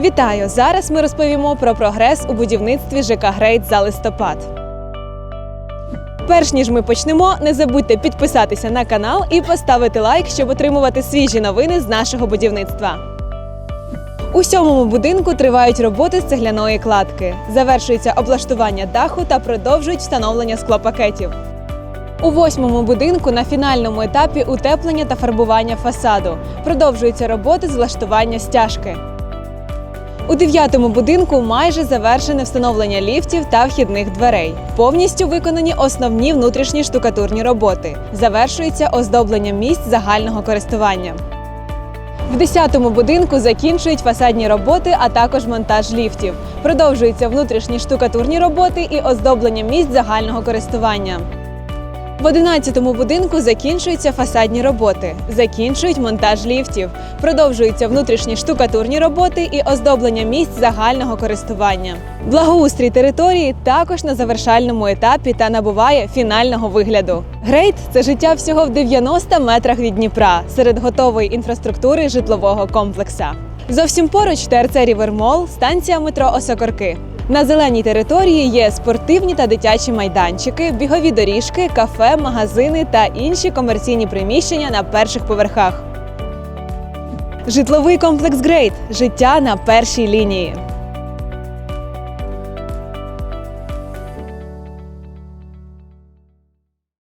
Вітаю! Зараз ми розповімо про прогрес у будівництві ЖК Грейт за листопад. Перш ніж ми почнемо, не забудьте підписатися на канал і поставити лайк, щоб отримувати свіжі новини з нашого будівництва. У сьомому будинку тривають роботи з цегляної кладки. Завершується облаштування даху та продовжують встановлення склопакетів. У восьмому будинку на фінальному етапі утеплення та фарбування фасаду. Продовжуються роботи з влаштування стяжки. У дев'ятому будинку майже завершене встановлення ліфтів та вхідних дверей. Повністю виконані основні внутрішні штукатурні роботи. Завершується оздоблення місць загального користування. В 10-му будинку закінчують фасадні роботи, а також монтаж ліфтів. Продовжуються внутрішні штукатурні роботи і оздоблення місць загального користування. В 11-му будинку закінчуються фасадні роботи, закінчують монтаж ліфтів, продовжуються внутрішні штукатурні роботи і оздоблення місць загального користування. Благоустрій території також на завершальному етапі та набуває фінального вигляду. Грейт це життя всього в 90 метрах від Дніпра серед готової інфраструктури житлового комплекса. Зовсім поруч ТРЦ Рівермол, станція метро Осокорки. На зеленій території є спортивні та дитячі майданчики, бігові доріжки, кафе, магазини та інші комерційні приміщення на перших поверхах. Житловий комплекс Грейт життя на першій лінії.